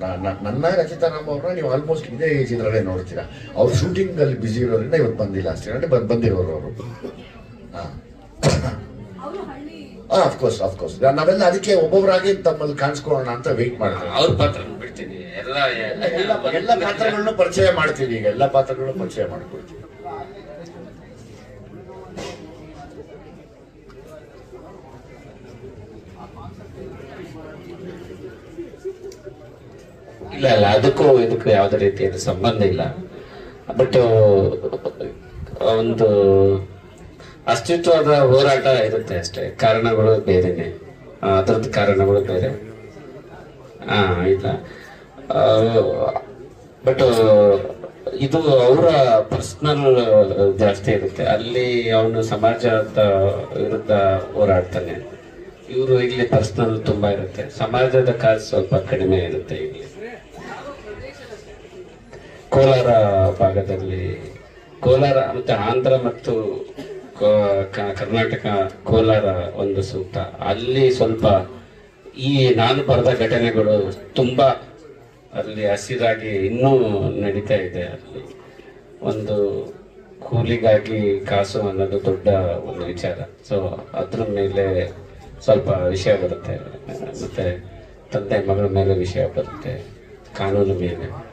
ನ- ರಚಿತಾ ನನ್ನ ರಚಿತಾರಾಮ್ ಅವ್ರನ್ನ ನೀವು ಆಲ್ಮೋಸ್ಟ್ ಇದೇ ಏಜ್ ಇದ್ರಲ್ಲೇ ನೋಡ್ತೀರಾ. ಅವ್ರು ಶೂಟಿಂಗ್ ಅಲ್ಲಿ ಬಿಸಿ ಇರೋದ್ರಿಂದ ಇವತ್ತು ಬಂದಿಲ್ಲ ಅಷ್ಟೇ. ಅಂದ್ರೆ ಬಂದ್ ಬಂದಿರೋರು ಅವರು. ಹಾಂ. ಹಾಂ ಅಫ್ಕೋರ್ಸ್ ಅಫ್ಕೋರ್ಸ್ ನಾವೆಲ್ಲ ಅದಕ್ಕೆ ಒಬ್ಬೊಬ್ಬರಾಗಿ ತಮ್ಮಲ್ಲಿ ಕಾಣಿಸ್ಕೊಳ್ಳೋಣ ಅಂತ ವೆಯ್ಟ್ ಮಾಡ್ತೀವಿ. ಅವ್ರ ಪಾತ್ರ ಬಿಡ್ತೀನಿ. ಎಲ್ಲ ಎಲ್ಲ ಎಲ್ಲ ಪಾತ್ರಗಳನ್ನೂ ಪರಿಚಯ ಮಾಡ್ತೀವಿ ಈಗ. ಎಲ್ಲ ಪಾತ್ರಗಳನ್ನು ಪರಿಚಯ ಮಾಡ್ಕೊಳ್ತೀವಿ. ಇಲ್ಲ ಇಲ್ಲ, ಅದಕ್ಕೂ, ಇದಕ್ಕೂ ಯಾವುದೇ ರೀತಿಯ ಸಂಬಂಧ ಇಲ್ಲ. ಬಟ್ ಒಂದು ಅಸ್ತಿತ್ವದ ಹೋರಾಟ ಇರುತ್ತೆ ಅಷ್ಟೇ. ಕಾರಣಗಳು ಬೇರೆನೆ. ಅದರದ್ದು ಕಾರಣಗಳು ಬೇರೆ. ಹಾ ಇಲ್ಲ. ಬಟ್ ಇದು ಅವರ ಪರ್ಸನಲ್ ಜಾಸ್ತಿ ಇರುತ್ತೆ. ಅಲ್ಲಿ ಅವನು ಸಮಾಜದ ವಿರುದ್ಧ ಹೋರಾಡ್ತಾನೆ. ಇವರು ಇಲ್ಲಿ ಪರ್ಸನಲ್ ತುಂಬಾ ಇರುತ್ತೆ. ಸಮಾಜದ ಕಾಸು ಸ್ವಲ್ಪ ಕಡಿಮೆ ಇರುತ್ತೆ ಇಲ್ಲಿ ಕೋಲಾರ ಭಾಗದಲ್ಲಿ, ಕೋಲಾರ ಮತ್ತು ಆಂಧ್ರ ಮತ್ತು ಕರ್ನಾಟಕ ಕೋಲಾರ ಒಂದು ಸೂಕ್ತ. ಅಲ್ಲಿ ಸ್ವಲ್ಪ ಈ ನಾನು ಬರೆದ ಘಟನೆಗಳು ತುಂಬ ಅಲ್ಲಿ ಹಸಿರಾಗಿ ಇನ್ನೂ ನಡೀತಾ ಇದೆ. ಅಲ್ಲಿ ಒಂದು ಕೂಲಿಗಾಗಿ ಕಾಸು ಅನ್ನೋದು ದೊಡ್ಡ ಒಂದು ವಿಚಾರ. ಸೊ ಅದ್ರ ಮೇಲೆ ಸ್ವಲ್ಪ ವಿಷಯ ಬರುತ್ತೆ. ಮತ್ತೆ ತಂದೆ ಮಗಳ ಮೇಲೆ ವಿಷಯ ಬರುತ್ತೆ. ಕಾನೂನು ಮೇಲೆ.